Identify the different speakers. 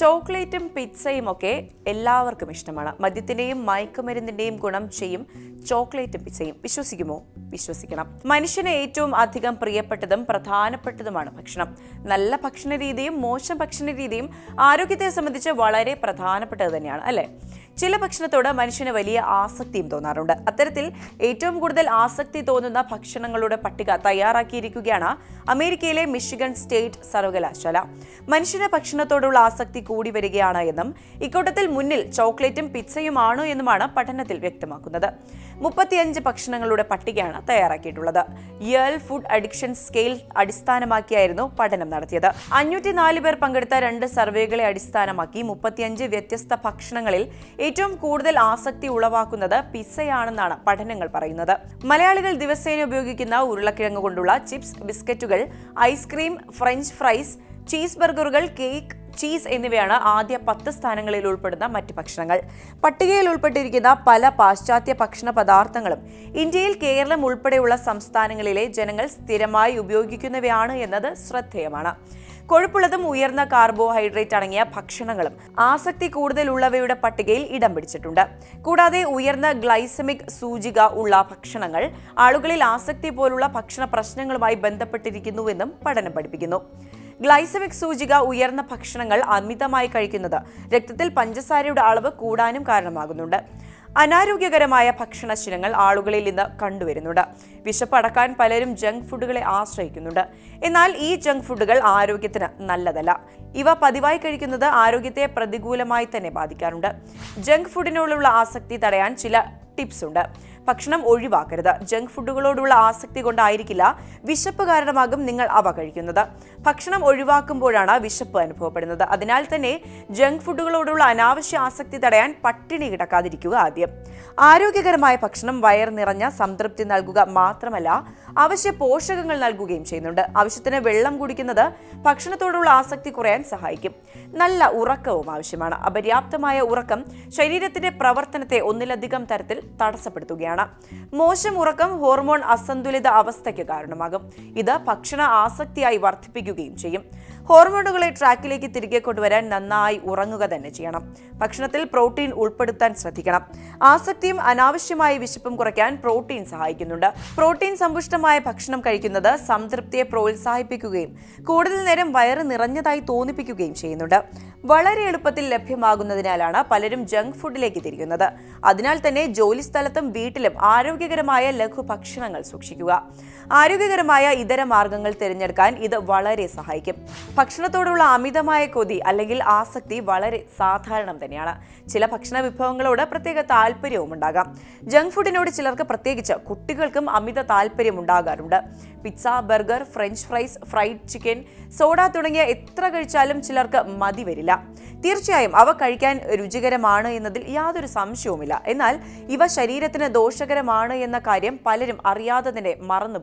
Speaker 1: ചോക്ലേറ്റും പിസ്സയും ഒക്കെ എല്ലാവർക്കും ഇഷ്ടമാണ്. മദ്യത്തിന്റെയും മയക്കുമരുന്നിന്റെയും ഗുണം ചെയ്യും. ചോക്ലേറ്റും പിസ്സയും വിശ്വസിക്കുമോ? വിശ്വസിക്കണം. മനുഷ്യന് ഏറ്റവും അധികം പ്രിയപ്പെട്ടതും പ്രധാനപ്പെട്ടതുമാണ് ഭക്ഷണം. നല്ല ഭക്ഷണ രീതിയും മോശം ഭക്ഷണ രീതിയും ആരോഗ്യത്തെ സംബന്ധിച്ച് വളരെ പ്രധാനപ്പെട്ടത് തന്നെയാണ് അല്ലേ? ചില ഭക്ഷണത്തോട് മനുഷ്യന് വലിയ ആസക്തിയും തോന്നാറുണ്ട്. അത്തരത്തിൽ ഏറ്റവും കൂടുതൽ ആസക്തി തോന്നുന്ന ഭക്ഷണങ്ങളുടെ പട്ടിക തയ്യാറാക്കിയിരിക്കുകയാണ് അമേരിക്കയിലെ മിഷിഗൺ സ്റ്റേറ്റ് സർവകലാശാല. മനുഷ്യന് ഭക്ഷണത്തോടുള്ള ആസക്തി കൂടി വരികയാണ് എന്നും ഇക്കൂട്ടത്തിൽ മുന്നിൽ ചോക്ലേറ്റും പിസ്സയുമാണോ എന്നുമാണ് പഠനത്തിൽ വ്യക്തമാക്കുന്നത്. മുപ്പത്തിയഞ്ച് ഭക്ഷണങ്ങളുടെ പട്ടികയാണ് തയ്യാറാക്കിയിട്ടുള്ളത്. യേൾ ഫുഡ് അഡിക്ഷൻ സ്കെയിൽ അടിസ്ഥാനമാക്കിയായിരുന്നു പഠനം നടത്തിയത്. അഞ്ഞൂറ്റി നാല് പേർ പങ്കെടുത്ത രണ്ട് സർവേകളെ അടിസ്ഥാനമാക്കി മുപ്പത്തിയഞ്ച് വ്യത്യസ്ത ഭക്ഷണങ്ങളിൽ ഏറ്റവും കൂടുതൽ ആസക്തി ഉളവാക്കുന്നത് പിസ്സയാണെന്നാണ് പഠനങ്ങൾ പറയുന്നത്. മലയാളികൾ ദിവസേന ഉപയോഗിക്കുന്ന ഉരുളക്കിഴങ്ങ് കൊണ്ടുള്ള chips ബിസ്ക്കറ്റുകൾ ice cream french fries cheese ബർഗറുകൾ cake cheese എന്നിവയാണ് ആദ്യ പത്ത് സ്ഥാനങ്ങളിൽ ഉൾപ്പെടുന്ന മറ്റ് ഭക്ഷണങ്ങൾ. പട്ടികയിൽ ഉൾപ്പെട്ടിരിക്കുന്ന പല പാശ്ചാത്യ ഭക്ഷണ പദാർത്ഥങ്ങളും ഇന്ത്യയിൽ കേരളം ഉൾപ്പെടെയുള്ള സംസ്ഥാനങ്ങളിലെ ജനങ്ങൾ സ്ഥിരമായി ഉപയോഗിക്കുന്നവയാണ് എന്നത് ശ്രദ്ധേയമാണ്. കൊഴുപ്പുള്ളതും ഉയർന്ന കാർബോഹൈഡ്രേറ്റ് അടങ്ങിയ ഭക്ഷണങ്ങളും ആസക്തി കൂടുതലുള്ളവയുടെ പട്ടികയിൽ ഇടം പിടിച്ചിട്ടുണ്ട്. കൂടാതെ ഉയർന്ന ഗ്ലൈസമിക് സൂചിക ഉള്ള ഭക്ഷണങ്ങൾ ആളുകളിൽ ആസക്തി പോലുള്ള ഭക്ഷണ പ്രശ്നങ്ങളുമായി ബന്ധപ്പെട്ടിരിക്കുന്നുവെന്നും പഠനം പഠിപ്പിക്കുന്നു. ഗ്ലൈസമിക് സൂചിക ഉയർന്ന ഭക്ഷണങ്ങൾ അമിതമായി കഴിക്കുന്നത് രക്തത്തിൽ പഞ്ചസാരയുടെ അളവ് കൂടാനും കാരണമാകുന്നുണ്ട്. അനാരോഗ്യകരമായ ഭക്ഷണശീലങ്ങൾ ആളുകളിൽ ഇന്ന് കണ്ടുവരുന്നുണ്ട്. വിശപ്പടക്കാൻ പലരും ജങ്ക് ഫുഡുകളെ ആശ്രയിക്കുന്നുണ്ട്. എന്നാൽ ഈ ജങ്ക് ഫുഡുകൾ ആരോഗ്യത്തിന് നല്ലതല്ല. ഇവ പതിവായി കഴിക്കുന്നത് ആരോഗ്യത്തെ പ്രതികൂലമായി തന്നെ ബാധിക്കാറുണ്ട്. ജങ്ക് ഫുഡിനോടുള്ള ആസക്തി തടയാൻ ചില ടിപ്സ് ഉണ്ട്. ഭക്ഷണം ഒഴിവാക്കരുത്. ജങ്ക് ഫുഡുകളോടുള്ള ആസക്തി കൊണ്ടായിരിക്കില്ല വിശപ്പ് കാരണമാകും നിങ്ങൾ അവ കഴിക്കുന്നത്. ഭക്ഷണം ഒഴിവാക്കുമ്പോഴാണ് വിശപ്പ് അനുഭവപ്പെടുന്നത്. അതിനാൽ തന്നെ ജങ്ക് ഫുഡുകളോടുള്ള അനാവശ്യ ആസക്തി തടയാൻ പട്ടിണി കിടക്കാതിരിക്കുക ആദ്യം. ആരോഗ്യകരമായ ഭക്ഷണം വയർ നിറഞ്ഞ സംതൃപ്തി നൽകുക മാത്രമല്ല അവശ്യ പോഷകങ്ങൾ നൽകുകയും ചെയ്യുന്നുണ്ട്. ആവശ്യത്തിന് വെള്ളം കുടിക്കുന്നത് ഭക്ഷണത്തോടുള്ള ആസക്തി കുറയാൻ സഹായിക്കും. നല്ല ഉറക്കവും ആവശ്യമാണ്. അപര്യാപ്തമായ ഉറക്കം ശരീരത്തിന്റെ പ്രവർത്തനത്തെ ഒന്നിലധികം തരത്തിൽ തടസ്സപ്പെടുത്തുകയാണ്. മോശം ഉറക്കം ഹോർമോൺ അസന്തുലിത അവസ്ഥയ്ക്ക് കാരണമാകും. ഇത് ഭക്ഷണ ആസക്തിയായി വർദ്ധിപ്പിക്കുകയും ചെയ്യും. ഹോർമോണുകളെ ട്രാക്കിലേക്ക് തിരികെ കൊണ്ടുവരാൻ നന്നായി ഉറങ്ങുക തന്നെ ചെയ്യണം. ഭക്ഷണത്തിൽ പ്രോട്ടീൻ ഉൾപ്പെടുത്താൻ ശ്രദ്ധിക്കണം. ആസക്തിയും അനാവശ്യമായ വിശപ്പും കുറയ്ക്കാൻ പ്രോട്ടീൻ സഹായിക്കുന്നുണ്ട്. പ്രോട്ടീൻ സമ്പുഷ്ടമായ ഭക്ഷണം കഴിക്കുന്നത് സംതൃപ്തിയെ പ്രോത്സാഹിപ്പിക്കുകയും കൂടുതൽ നേരം വയറ് നിറഞ്ഞതായി തോന്നിപ്പിക്കുകയും ചെയ്യുന്നുണ്ട്. വളരെ എളുപ്പത്തിൽ ലഭ്യമാകുന്നതിനാലാണ് പലരും ജങ്ക് ഫുഡിലേക്ക് തിരിയുന്നത്. അതിനാൽ തന്നെ ജോലി സ്ഥലത്തും വീട്ടിലും ആരോഗ്യകരമായ ലഘു ഭക്ഷണങ്ങൾ സൂക്ഷിക്കുക. ആരോഗ്യകരമായ ഇതര മാർഗങ്ങൾ തിരഞ്ഞെടുക്കാൻ ഇത് വളരെ സഹായിക്കും. ഭക്ഷണത്തോടുള്ള അമിതമായ കൊതി അല്ലെങ്കിൽ ആസക്തി വളരെ സാധാരണം തന്നെയാണ്. ചില ഭക്ഷണ വിഭവങ്ങളോട് പ്രത്യേക താല്പര്യവും ഉണ്ടാകാം. ജങ്ക് ഫുഡിനോട് ചിലർക്ക് പ്രത്യേകിച്ച് കുട്ടികൾക്കും അമിത താല്പര്യം ഉണ്ടാകാറുണ്ട്. Pizza burger french fries fried chicken soda തുടങ്ങിയ എത്ര കഴിച്ചാലും ചിലർക്ക് മതി വരില്ല. തീർച്ചയായും അവ കഴിക്കാൻ രുചികരമാണ് എന്നതിൽ യാതൊരു സംശയവുമില്ല. എന്നാൽ ഇവ ശരീരത്തിന് ദോഷകരമാണ് എന്ന കാര്യം പലരും അറിയാതെ തന്നെ മറന്നു